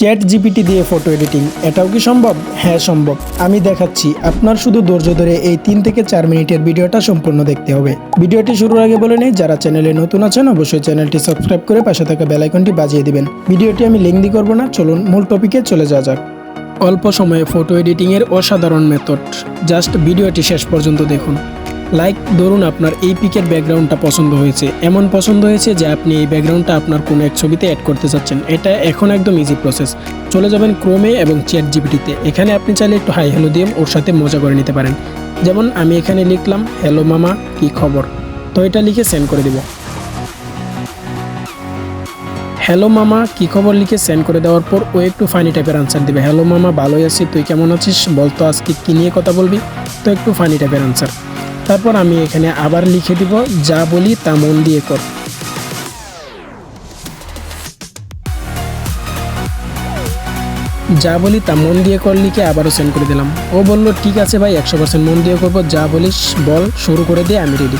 Chat GPT দিয়ে photo editing, এটাও কি সম্ভব? হ্যাঁ সম্ভব। আমি দেখাচ্ছি, আপনার শুধু ধৈর্য ধরে এই তিন থেকে চার মিনিটের ভিডিওটা সম্পূর্ণ দেখতে হবে। ভিডিওটি শুরুর আগে বলে নেই, যারা চ্যানেলে নতুন আছেন, অবশ্যই চ্যানেলটি সাবস্ক্রাইব করে পাশে থাকা বেলাইকনটি বাজিয়ে দিবেন। ভিডিওটি আমি লিঙ্ক দিয়ে করব না, চলুন মূল টপিকে চলে যাওয়া যাক। অল্প সময়ে ফটো এডিটিংয়ের অসাধারণ মেথড জাস্ট ভিডিওটি শেষ পর্যন্ত দেখুন। লাইক ধরুন আপনার এই পিকের ব্যাকগ্রাউন্ডটা পছন্দ হয়েছে। এমন পছন্দ হয়েছে যে আপনি এই ব্যাকগ্রাউন্ডটা আপনার কোনো এক ছবিতে অ্যাড করতে চাচ্ছেন। এটা এখন একদম ইজি প্রসেস চলে যাবেন ক্রোমে এবং চ্যাট জিপিটিতে এখানে আপনি চাইলে একটু হাই হ্যালো দিয়ে ওর সাথে মজা করে নিতে পারেন। যেমন আমি এখানে লিখলাম হ্যালো মামা, কি খবর? তো এটা লিখে সেন্ড করে দিব। হ্যালো মামা, কি খবর? লিখে সেন্ড করে দেওয়ার পর ও একটু ফানি টাইপের আনসার দিবে। হ্যালো মামা, ভালোই আছি, তুই কেমন আছিস? বলতো আজকে কী নিয়ে কথা বলবি? তো একটু ফানি টাইপের আনসার তারপর আমি এখানে আবার লিখে দিব, যা বলি তা মন দিয়ে কর। যা বলি তা মন দিয়ে কর লিখে আবারও সেন্ড করে দিলাম। ও বলল, ঠিক আছে ভাই, একশো পার্সেন্ট মন দিয়ে করব, যা বলিস বল, শুরু করে দিয়ে আমি রেডি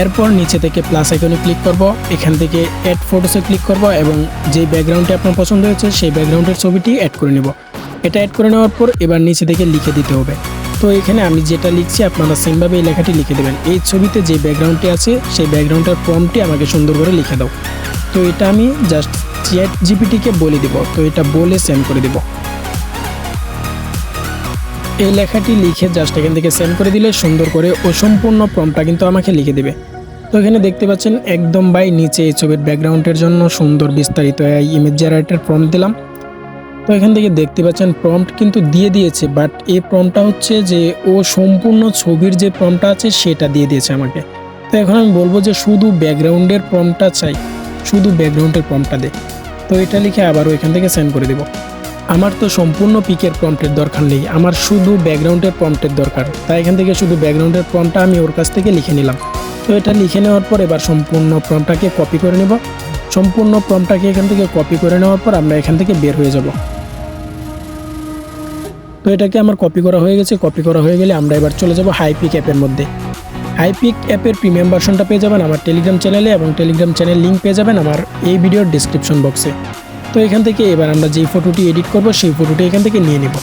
এরপর নিচে থেকে প্লাস আইকনে ক্লিক করব, এখান থেকে অ্যাড ফটোসে ক্লিক করব এবং যেই ব্যাকগ্রাউন্ডটি আপনার পছন্দ হয়েছে, সেই ব্যাকগ্রাউন্ডের ছবিটি অ্যাড করে নেব। এটা অ্যাড করে নেওয়ার পর এবার নিচে থেকে লিখে দিতে হবে। তো এখানে আমি যেটা লিখছি, আপনারা সেমভাবে এই লেখাটি লিখে দেবেন। এই ছবিতে যে ব্যাকগ্রাউন্ডটি আছে, সেই ব্যাকগ্রাউন্ডের ফর্মটি আমাকে সুন্দর করে লিখে দাও। তো এটা আমি জাস্ট চ্যাট জিপিটিকে বলে দিব। তো এটা বলে সেন্ড করে দিব। এই লেখাটি লিখে জাস্ট এখান থেকে সেন্ড করে দিলে সুন্দর করে ও সম্পূর্ণ প্রমটা কিন্তু আমাকে লিখে দেবে। তো এখানে দেখতে পাচ্ছেন, একদম বাই নিচে এই ছবির ব্যাকগ্রাউন্ডের জন্য সুন্দর বিস্তারিত এই ইমেজ জেনারেটের প্রম্পট দিলাম। তো এখান থেকে দেখতে পাচ্ছেন প্রম্পট কিন্তু দিয়ে দিয়েছে বাট এই প্রম্পটটা হচ্ছে যে ও সম্পূর্ণ ছবির যে প্রম্পটটা আছে সেটা দিয়ে দিয়েছে আমাকে। তো এখন আমি বলব যে শুধু ব্যাকগ্রাউন্ডের প্রম্পটটা চাই, শুধু ব্যাকগ্রাউন্ডের প্রম্পটটা দে। তো এটা লিখে আবারও এখান থেকে সেন্ড করে দেবো। আমার তো সম্পূর্ণ পিকের প্রম্পটের দরকার নেই, আমার শুধু ব্যাকগ্রাউন্ডের প্রম্পটের দরকার। তাই এখান থেকে শুধু ব্যাকগ্রাউন্ডের প্রম্পটটা আমি ওর কাছ থেকে লিখে নিলাম। তো এটা লিখে নেওয়ার পর এবার সম্পূর্ণ প্রম্পটটাকে কপি করে নেব। সম্পূর্ণ প্রম্পটটাকে এখান থেকে কপি করে নেওয়ার পর আমরা এখান থেকে বের হয়ে যাব। তো এটাকে আমার কপি করা হয়ে গেছে। কপি করা হয়ে গেলে আমরা এবার চলে যাব হাইপিক অ্যাপের মধ্যে। হাইপিক অ্যাপের প্রিমিয়াম ভার্সনটা পেয়ে যাবেন আমার টেলিগ্রাম চ্যানেলে এবং টেলিগ্রাম চ্যানেল লিঙ্ক পেয়ে যাবেন আমার এই ভিডিওর ডিসক্রিপশন বক্সে তো এখান থেকে এবার আমরা যেই ফটোটি এডিট করব, সেই ফটোটি এখান থেকে নিয়ে নেব।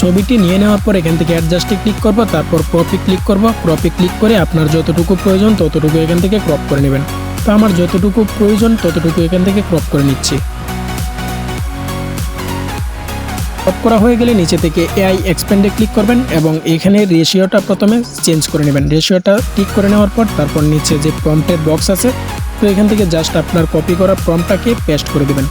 ছবিটি নিয়ে নেওয়ার পর এখান থেকে অ্যাডজাস্টে ক্লিক করব, তারপর ক্রপে ক্লিক করব। ক্রপে ক্লিক করে আপনার যতটুকু প্রয়োজন ততটুকু এখান থেকে ক্রপ করে নেবেন। তো আমার যতটুকু প্রয়োজন ততটুকু এখান থেকে ক্রপ করে নিচ্ছি। ক্রপ করা হয়ে গেলে নিচে থেকে এআই এক্সপেন্ডে ক্লিক করবেন এবং এখানে রেশিওটা প্রথমে চেঞ্জ করে নেবেন। রেশিওটা ক্লিক করে নেওয়ার পর তারপর নিচে যে প্রম্পটের বক্স আছে, তো এখান থেকে জাস্ট আপনার কপি করা প্রম্পটাকে পেস্ট করে দেবেন।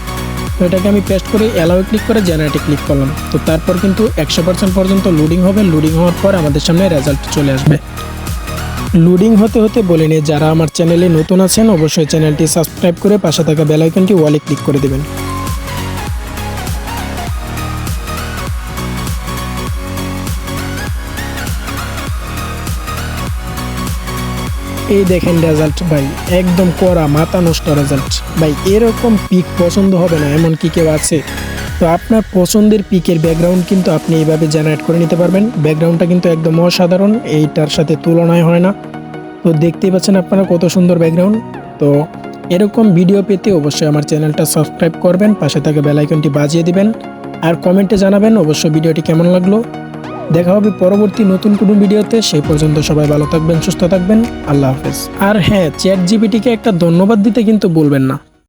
তো এটাকে আমি পেস্ট করে অ্যালাউ ক্লিক করে জেনারেটে ক্লিক করলাম। তো তারপর কিন্তু একশো পার্সেন্ট পর্যন্ত লোডিং হবে। লোডিং হওয়ার পর আমাদের সামনে রেজাল্ট চলে আসবে। লোডিং হতে হতে বলে নিয়ে যারা আমার চ্যানেলে নতুন আছেন, অবশ্যই চ্যানেলটি সাবস্ক্রাইব করে পাশে থাকা বেলাইকনটি ওয়ালে ক্লিক করে দেবেন। এই দেখেন রেজাল্ট ভাই, একদম করা মাথা নষ্ট রেজাল্ট ভাই, এরকম পিক পছন্দ হবে না এমন কি কেউ আছে তো আপনার পছন্দের পিকের ব্যাকগ্রাউন্ড কিন্তু আপনি এইভাবে জেনারেট করে নিতে পারবেন। ব্যাকগ্রাউন্ডটা কিন্তু একদম অসাধারণ, এইটার সাথে তুলনায় হয় না। তো দেখতেই পাচ্ছেন আপনারা কত সুন্দর ব্যাকগ্রাউন্ড তো এরকম ভিডিও পেতে অবশ্যই আমার চ্যানেলটা সাবস্ক্রাইব করবেন, পাশে থাকা বেলাইকনটি বাজিয়ে দিবেন। আর কমেন্টে জানাবেন অবশ্যই ভিডিওটি কেমন লাগল। দেখা হবে পরবর্তী নতুন কোনো ভিডিওতে সেই পর্যন্ত সবাই ভালো থাকবেন, সুস্থ থাকবেন। আল্লাহ হাফেজ। আর হ্যাঁ চ্যাট জিপিটিকে একটা ধন্যবাদ দিতে কিন্তু বলবেন না।